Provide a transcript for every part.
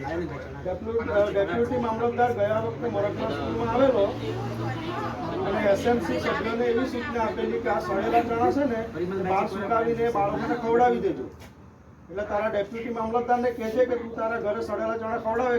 ડેપ્યુ- deputy મામલતદાર ગયા વખતે મોરકમાં સ્કૂલમાં આવેલો. અને એસએમસી સભ્યોને એવી સૂચના આપેલી કે આ સડેલા ચણા છે ને બહાર સુકાવીને બાળકોને ખવડાવી દેજો. એટલે તારા ડેપ્યુટી મામલતદારને કહેજે કે તું તારા ઘરે સડેલા ચણા ખવડાવે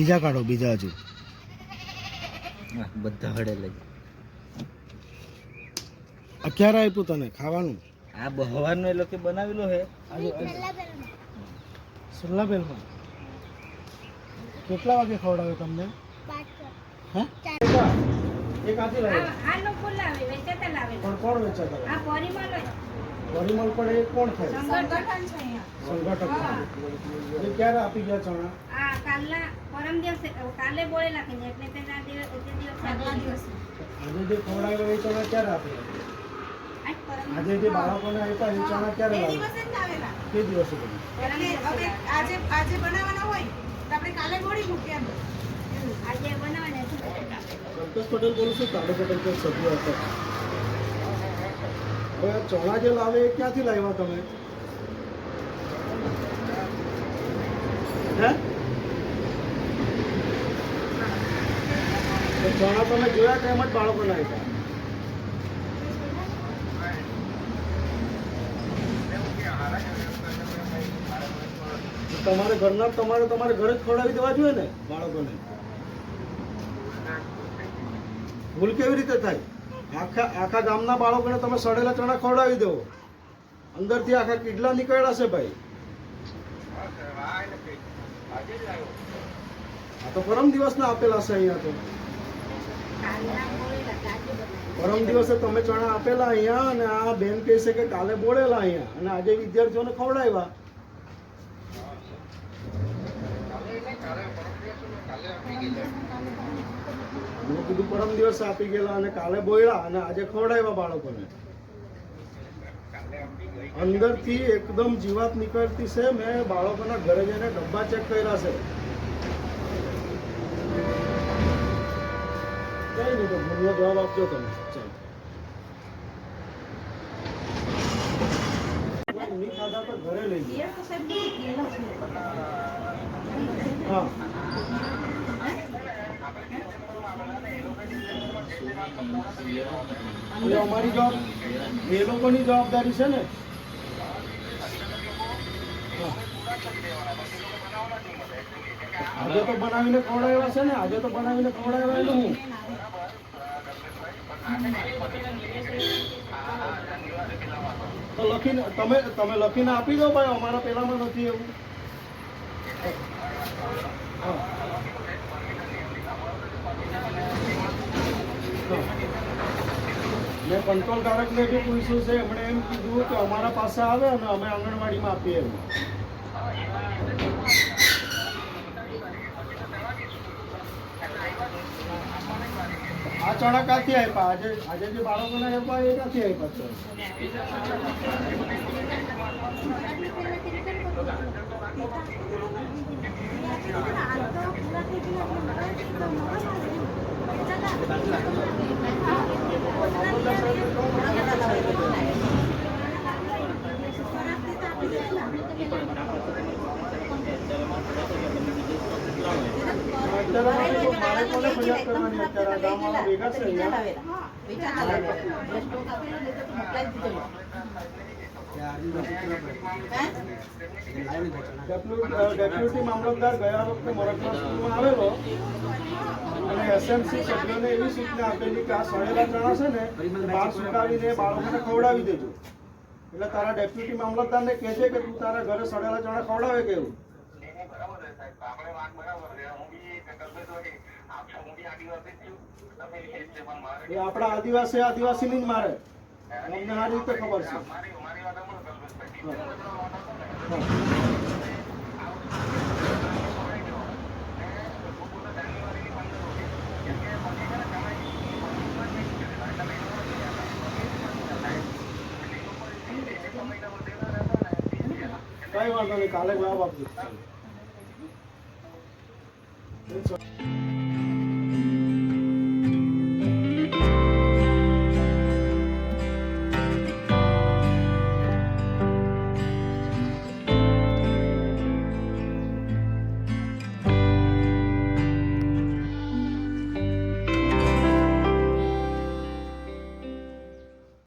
બીજા કાઢો બીજા હજુ. બધા હડે લઈ. આ ક્યારે આપ્યું તને? ખાવાનું? આ બહવાનું એ લોકો બનાવેલો હે. સુલ્લાબેલમાં કેટલા વાગે ખવડાવે તમને? હે? એક આથી લાવે આ લોકો લાવે વેચાતા લાવે. પણ કોણ વેચાતા આ પરિમળ જ. પરિમલ પણ એ કોણ થાય? સંગઠન છે થાય. એ ક્યારે આપી ગયા ચણા? આ કાલના પરમ દિવસે કાલે બોલે કે એટલે તે દિવસ તે દિવસ આગલા દિવસે. આજે જે ખવડાવ્યો એ ચણા ક્યારે આપ્યા આજ પરમ આજે જે બાળકોને આપ્યા એ ચણા ક્યારે એ લાવ્યા? લાવેલા. દિવસે. એટલે હવે આજે આજે બનાવવાના હોય તો આપણે કાલે ગોળી મૂકીએ એમ. આજે બનાવવાના છે. સંતોષ પટેલ બોલું છું કાલે પટેલ કે સભ્ય હતા. હવે ચણા જે લાવે એ ક્યાંથી લાવ્યા તમે? હે? ચણા તમે જોયા કે એમ જ બાળકોને લાવ્યા તમારે ઘરના તમારે તમારે ઘરે જ ખવડાવી દેવા જોઈએ ને બાળકોને? ભૂલ કેવી રીતે થાય? આખા આખા ગામના બાળકોને તમે સડેલા ચણા ખવડાવી દો. અંદરથી આખા કીડલા નીકળ્યા છે ભાઈ. આ તો પરમ દિવસના આપેલા છે અહીંયા તો. પરમ દિવસે તમે ચણા આપેલા અહીંયા અને આ બેન કહે છે કે કાલે બોળેલા અહીંયા. અને આજે વિદ્યાર્થીઓને ખવડાવ્યા. મેં કીધું પરમ દિવસ આપી ગયેલા અને કાલે બોલ્યા અને આજે ખવડાવ્યા બાળકોને. અંદરથી એકદમ જીવાત નીકળતી છે. મેં બાળકોના ઘરે જઈને ડબ્બા ચેક કર્યા છે. કઈ નહીં તો ભૂલનો જવાબ આપજો તમે. ખાધા તો ઘરે લઈ ગયો. હા. એટલે અમારી જવાબ એ લોકોની જવાબદારી છે ને? આજે તો બનાવીને ખવડાવ્યા છે ને, આજે તો બનાવીને ખવડાવ્યા એટલે હું. તો લખીને, તમે તમે લખીને આપી દો ભાઈ, અમારા પેલામાં નથી એવું હા. મેં કંટ્રોલ કારકને બી પૂછ્યું છે, એમણે એમ કીધું કે અમારા પાસે આવે અને અમે આંગણવાડીમાં આપીએ એમ. આ ચણા ક્યાંથી આપ્યા? આજે આજે જે બાળકોને આપ્યા એ ક્યાંથી આપ્યા છે અત્યારે તો મારે કોને ફરિયાદ કરવાની અત્યારે આ ગામવાળા ભેગા છે અહીંયા ડેપ્યુ- ડેપ્યુટી મામલતદાર ગયા વખતે મોરકના સ્કૂલમાં આવેલો. અને એસએમસી સભ્યોને એવી સૂચના આપેલી કે આ સળેલા ચણા છે ને, બહાર સુકાવીને બાળકોને ખવડાવી દેજો. એટલે તારા ડેપ્યુટી મામલતદારને કહેજે કે તું તારા ઘરે સળેલા ચણા ખવડાવે કે એવું? એ આપણા આદિવાસી આદિવાસીની જ મારે. અમને આ રીતે ખબર છે. કઈ વાંધો નહીં કાલે જવાબ આપજો. That's